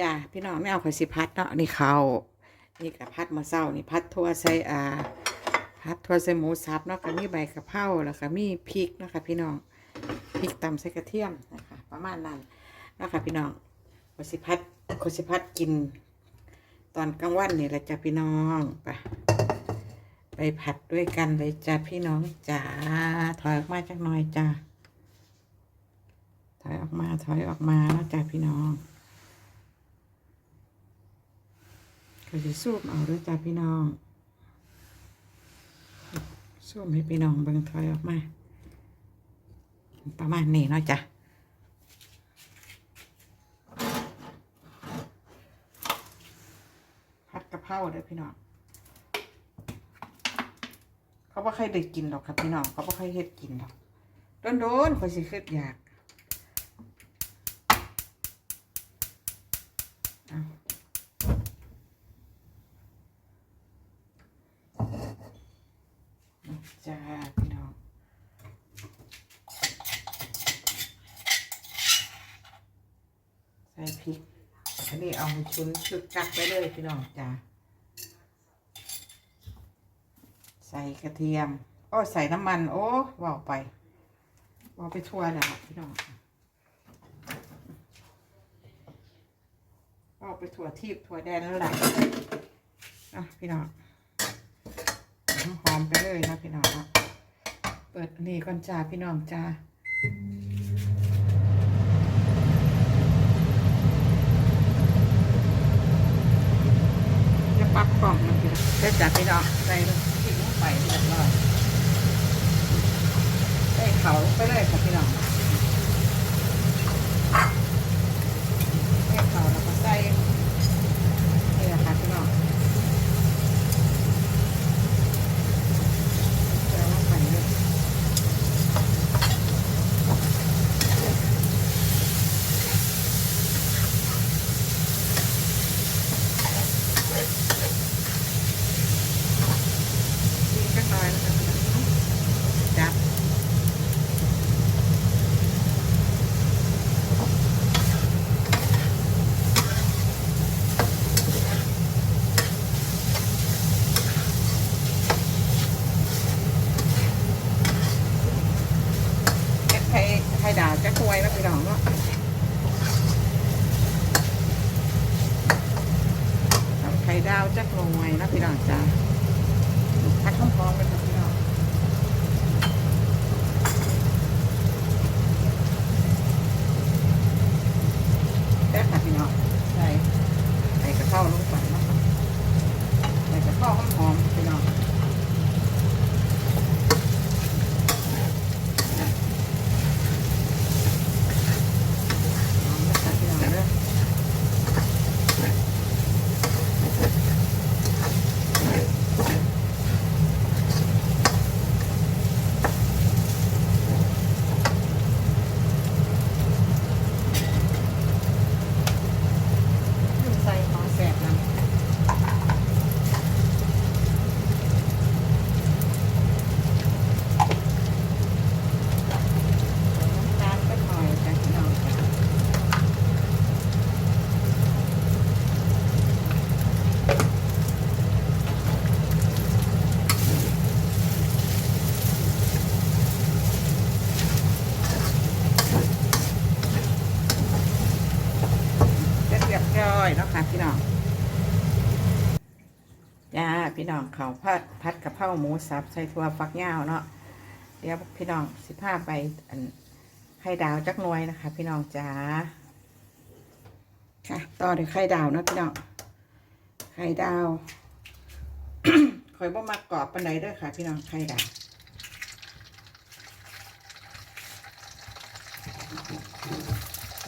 จ้าพี่น้องไม่เอาข่อยสิพัดเนาะนี่เขานี่กับพัดมาเศร้านี่พัดทั่วใส่อ่าพัดทั่วใส่หมูสับเนาะก็มีใบกะเพราแล้วก็มีพริกเนาะคะพี่น้องพริกตำใส่กระเทียมนะคะประมาณนั้นเนาะค่ะพี่น้องข่อยสิพัดข่อยสิพัดกิน ตอนกลางวันนี่แหละจ้าพี่น้องไปไปผัดด้วยกันเลยจ้าพี่น้องจ้าถอยออกมาจักหน่อยจ้าถอยออกมาถอยออกมาแล้วจ้าพี่น้อง ก็จะซูมเอาด้วยจ้าพี่น้องซูมให้พี่น้องเบิ่งถอยออกมา ประมาณนี้เนาะจ้ะผัดกะเพราเด้อพี่น้องเขาบ่ใครได้กินหรอกครับพี่น้องเขาบ่ใครเฮ็ดกินหรอกโดนๆคอยสิคิดอยาก จ้าพี่น้องใส่พริก อันนี้เอาชุนชุดกักไปเลยพี่น้องจ้าใส่กระเทียม โอ้ใส่น้ำมัน โอ้ว่าวไปว่าวไปทั่วแล้วพี่น้องว่าวไปทั่วทีบทั่วแดนแล้วแหละอะพี่น้อง หอมไปเลยนะพี่น้องนะเปิดนี่ก่อนจ้าพี่น้องจ้าจะปักกล่องนะพี่น้องได้จ้าพี่น้องใส่ลงทิ้งลงไปเรียบร้อยใส่เขาไปเลยค่ะพี่น้องใส่เขาแล้วก็ใส่นี่แหละค่ะพี่น้อง เดี๋ยวเราใส่เลยดีสักหน่อยนะครับจับเอ็ดไข่ไข่ดาวจะควยนะพี่น้องเนาะทำไข่ดาวจะควยนะพี่น้องจ้าพักพร้อมๆกันนะพี่น้อง แป๊บค่ะพี่น้องใส่ใส่กระเพราลงไปนะคะใส่กระเพราหอมๆพี่น้องหอมนะคะพี่น้องเด้อใส่หอมแสบน้ำน้ำตาลก็หน่อยจ้ะพี่น้องจ้ะ เรียบเรียบร้อยแล้วค่ะพี่น้อง จ้าพี่น้องเขาวผัดพัดกะเพราหมูสับใส่ถั่วฝักยาวเนาะเดี๋ยวพี่น้องสิผ้าไปอันไข่ดาวจักหน่วยนะคะ พี่น้องจ้าค่ะต่อด้วยไข่ดาวเนาะพี่น้องไข่ดาวคอยบ่มากรอบปันใดด้อค่ะ พี่น้องไข่ดาว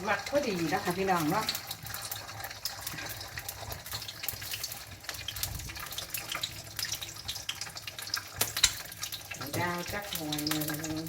มักก็ดีแล้วค่ะพี่น้องเนาะ ดาวจักหน่อยหนึง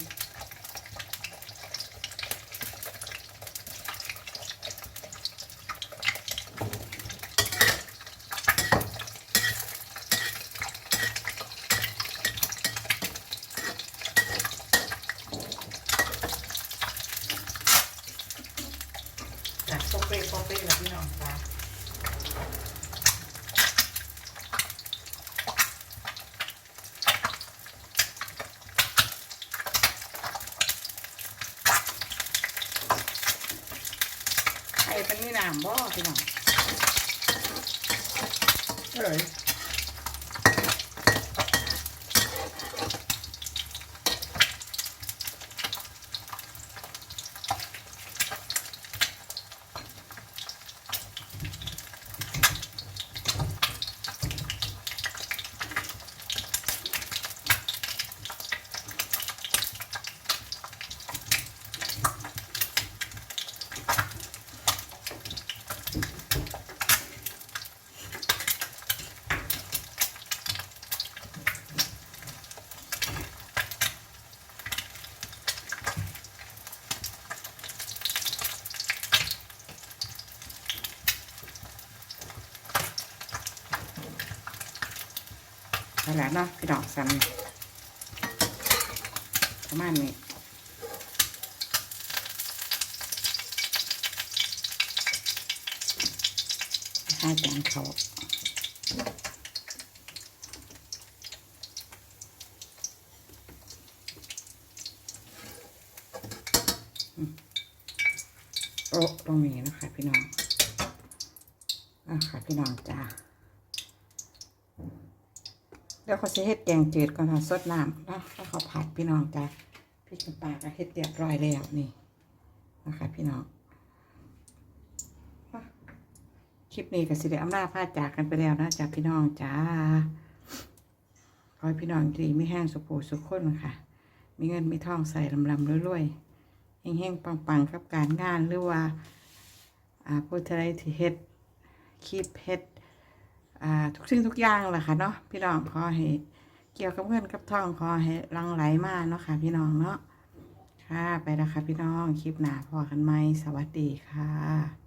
จัดโปเป็นนี่น้องจ้ามีน้ำบ่พี่น้องเอ้ย นั่นแหละเนาะพี่น้องสันประมาณนี้ห้าจานเขาโอ้ตรงนี้นะคะพี่น้องอะค่ะพี่น้องจ้า เดี๋ยวเขาจะเฮ็ดแกงจืดก่อนค่ะสดน้ำนะแล้วเขาผัดพี่น้องจ้ะพริกน้ำปลาก็เฮ็ดเรียบร้อยแล้วนี่นะคะพี่น้องคลิปนี้ก็สิได้อำลาพาจากกันไปแล้วนะจ้ะพี่น้องจ้าขอให้พี่น้องดีไม่แห้งสุโขสุขคนค่ะ มีเงินมีทองใส่ลำลำรวยๆแห้งๆปังๆกับการงานหรือว่าอ่าผู้ใดที่เฮ็ดคลิปเฮ็ด อ่าทุกสิ่งทุกอย่างแหละค่ะเนาะพี่น้องขอให้เกี่ยวกับเงินกับทองขอให้ลังไหลมาเนาะค่ะ พี่น้องเนาะค่ะไปแล้วค่ะพี่น้องคลิปหน้าพอกันไหมสวัสดีค่ะ